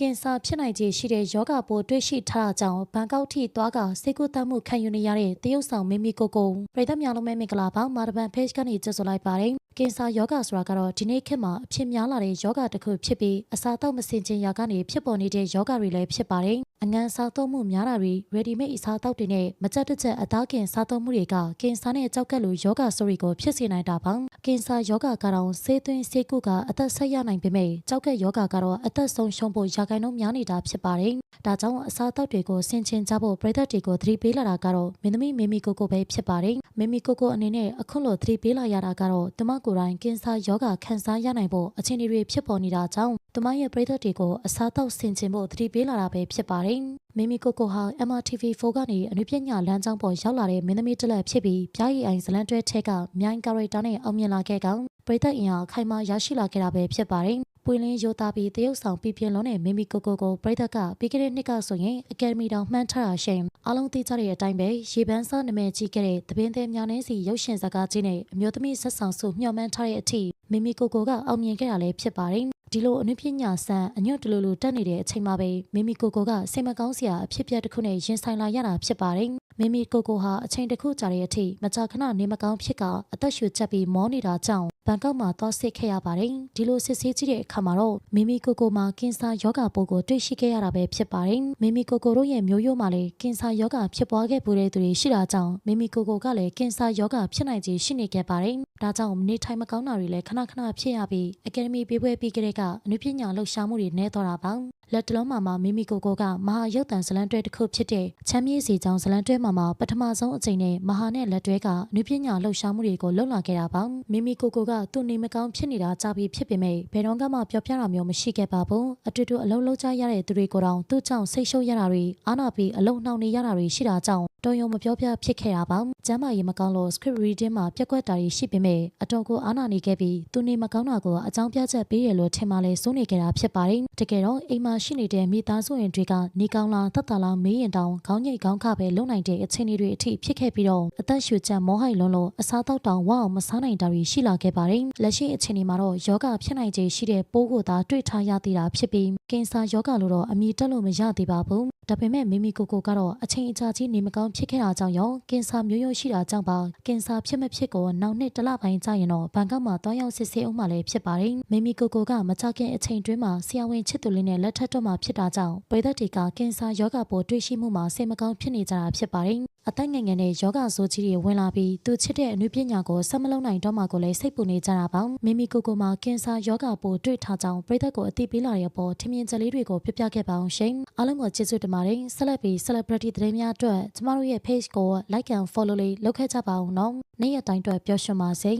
ကင်ဆာဖြစ်နိုင်ခြေရှိတဲ့ယောဂပိုးတွေ့ရှိထားတာကြောင့်ဘန်ကောက်ထိသွားကစိတ်ကူးတမ်းမှုခံယူနေရတဲ့တရုတ်ဆောင်မင်းမီကိုကိုပြည်သက်များလုံးမဲမင်္ဂလာပါမာရဘန် page ကနေကြိုဆိုလိုက်ပါတယ်ကင်ဆာယောဂဆိုတာကတော့ဒီနေ့ခေတ်မှာအဖြစ်များလာတဲ့ယောဂတစ်ခုဖြစ်ပြီးအစာတောက်မစင်ခြင်းရာကနေဖြစ်ပေါ်နေတဲ့ယောဂတွေလည်းဖြစ်ပါတယ် အငန်စားသုံးမှုများတာတွေ ready made အစားအသောက်တွေနဲ့မကြက်တကြက်အသားကင်စားသုံးမှုတွေကကင်ဆာနဲ့ကြောက်ကက်လိုယောဂဆိုရီကိုဖြစ်စေနိုင်တာပါကင်ဆာယောဂကတော့ဆေးသွင်းဆေးကုကအသက်ဆက်ရနိုင်ပေမဲ့ကြောက်ကက်ယောဂကတော့အသက်ဆုံးရှုံးဖို့ရာခိုင်နှုန်းများနေတာဖြစ်ပါတယ်ဒါကြောင့်အစားအသောက်တွေကိုဆင်ခြင်ကြဖို့ပြည်သက်တွေကိုသတိပေးလာတာကတော့မင်းသမီးမင်းမီကိုကိုပဲဖြစ်ပါတယ်မင်းမီကိုကိုအနေနဲ့အခုလိုသတိပေးလာရတာကတော့တမကိုယ်တိုင်ကင်ဆာယောဂခံစားရနိုင်ဖို့အခြေအနေတွေဖြစ်ပေါ်နေတာကြောင့်တမရဲ့ပြည်သက်တွေကိုအစားအသောက်ဆင်ခြင်ဖို့သတိပေးလာတာပဲဖြစ်ပါတယ်မင်းမီကိုကိုဟာ MRTV4 ကနေအနုပညာလမ်းကြောင်းပေါ်ရောက်လာတဲ့မင်းသမီးတစ်လက်ဖြစ်ပြီးပြားရည်အိမ်ဇလန်တွဲထက်ကမြိုင်ကာရိုက်တာနဲ့အောင်မြင်လာခဲ့ကောင်ပြည်သက်အင်အားခိုင်မာရရှိလာခဲ့တာပဲဖြစ်ပါတယ်ပွင့်လင်းရိုသားပြီးတရုတ်ဆောင်ပြပြလုံးနဲ့မင်းမီကိုကိုကိုပြည်သက်ကပြီးခဲ့တဲ့နှစ်ကဆိုရင်အကယ်ဒမီတောင်မှန်းထားတာရှင်အားလုံးသိကြတဲ့အတိုင်းပဲရေပန်းစားနာမည်ကြီးခဲ့တဲ့တပင်းသေးမြောင်နှင်းစီရုပ်ရှင်ဇာတ်ကားကြီးနဲ့အမျိုးသမီးဆက်ဆောင်စုမျှော်မှန်းထားတဲ့အထိမင်းမီကိုကိုကအောင်မြင်ခဲ့တာလည်းဖြစ်ပါတယ် ဒီလိုအနုပညာဆန်အညွတ်တလူလူတက်နေတဲ့အချိန်မှာပဲမီမီကိုကိုကစိတ်မကောင်းစရာအဖြစ်ပြက်တစ်ခုနဲ့ရင်ဆိုင်လာရတာဖြစ်ပါတယ်မီမီကိုကိုဟာအချိန်တစ်ခုကြာတဲ့အထိမကြာခဏနေမကောင်းဖြစ်ကအသက်ရှူချက်ပြီးမောနေတာကြောင့်ဘန်ကောက်မှာသွားစစ်ခဲ့ရပါတယ်ဒီလိုစစ်ဆေးကြည့်တဲ့အခါမှာတော့မီမီကိုကိုမှာကင်ဆာယောဂပိုးကိုတွေ့ရှိခဲ့ရတာပဲဖြစ်ပါတယ်မီမီကိုကိုတို့ရဲ့မျိုးရိုးမှာလည်းကင်ဆာယောဂဖြစ်ပွားခဲ့ပူတဲ့သူတွေရှိတာကြောင့်မီမီကိုကိုကလည်းကင်ဆာယောဂဖြစ်နိုင်ခြေရှိနေခဲ့ပါတယ် ဒါကြောင့်နေထိုင်မကောင်းတာတွေလည်းခဏခဏဖြစ်ရပြီးအကယ်ဒမီပေးပွဲပြီးကြတဲ့ကအနုပညာလှူရှာမှုတွေနဲတော့တာပါလက်တလုံးမှာမှမိမိကိုကိုကမဟာရုပ်တံဇလန်တွဲတစ်ခုဖြစ်တဲ့ချမ်းမြေးစီကြောင့်ဇလန်တွဲမှာမှပထမဆုံးအကြိမ်နဲ့မဟာနဲ့လက်တွဲကအနုပညာလှူရှာမှုတွေကိုလှုပ်လာခဲ့တာပါမိမိကိုကိုကသူ့နေမကောင်းဖြစ်နေတာကြားပြီးဖြစ်ပေမဲ့ဘယ်တော့မှပြောပြတာမျိုးမရှိခဲ့ပါဘူးအတူတူအလုံးလုံးကြရတဲ့သူတွေကိုတောင်သူ့ကြောင့်ဆိတ်ရှုပ်ရတာတွေအာနာပြီးအလုံးနှောင်နေရတာတွေရှိတာကြောင့်တော်ရုံမပြောပြဖြစ်ခဲ့တာပါကျမ်းမာရေးမကောင်းလို့ script reading မှာပြက်ကွက်တာတွေရှိပေမဲ့အတော်ကိုအာနာနေခဲ့ပြီးသူနေမကောင်းတာကိုအကြောင်းပြချက်ပေးရလို့ထင်မှလဲစိုးနေခဲ့တာဖြစ်ပါတယ်တကယ်တော့အိမ်မှာရှိနေတဲ့မိသားစုဝင်တွေကနေကောင်းလားသက်သာလားမေးရင်တောင်ခေါင်းညိတ်ခေါင်းခပဲလုံနိုင်တဲ့အခြေအနေတွေအထိဖြစ်ခဲ့ပြီးတော့အသက်ရှူချက်မောဟိုက်လုံးလို့အစားတောက်တောင်ဝအောင်မစားနိုင်တာတွေရှိလာခဲ့ပါတယ်လက်ရှိအခြေအနေမှာတော့ယောဂဖြစ်နိုင်ခြေရှိတဲ့ပိုးကိုသာတွေ့ထားရသေးတာဖြစ်ပြီးကင်ဆာယောဂလို့တော့အမည်တက်လို့မရသေးပါဘူးဒါပေမဲ့မိမိကိုကိုကတော့အချိန်အကြာကြီးနေမကောင်းဖြစ်ခဲ့တာကြောင့်ရောကင်ဆာမျိုးရိုးရှိတာကြောင့်ပါကင်ဆာဖြစ်မဖြစ်ကိုနောက်နှစ်တစ်လပိုင်းကြာရင်တော့ဘန်ကောက်မှာတွားရောက်စစ်ဆေးအောင်မှလည်းဖြစ်ပါတယ်မိမိကိုကိုကမကြခင်အချိန်တွင်းမှာဆရာဝန်ချစ်သူလေးနဲ့လက်ထပ်တော့မှဖြစ်တာကြောင့်ပြည်သက်တွေကကင်ဆာယောဂပိုးတွေ့ရှိမှုမှာစိတ်မကောင်းဖြစ်နေကြတာဖြစ်ပါတယ်အသက်ငယ်ငယ်နဲ့ယောဂဆိုးကြီးတွေဝင်လာပြီးသူချစ်တဲ့အနုပညာကိုဆက်မလုံးနိုင်တော့မှကိုလည်းစိတ်ပူနေကြတာပါမိမိကိုကိုမှာကင်ဆာယောဂပိုးတွေ့ထားကြောင်းပြည်သက်ကိုအသိပေးလာတဲ့အပေါ်ထင်မြင်ချက်လေးတွေကိုပြပြခဲ့ပါအောင်ရှင်အားလုံးကိုကျေးဇူးတင်ပါတယ်ဆက်လက်ပြီး celebrity သတင်းများအတွက်ကျမတို့ရဲ့ page ကို like and follow လေးလုပ်ခဲ့ကြပါအောင်နော်နေ့ရက်တိုင်းအတွက်ပျော်ရွှင်ပါစေ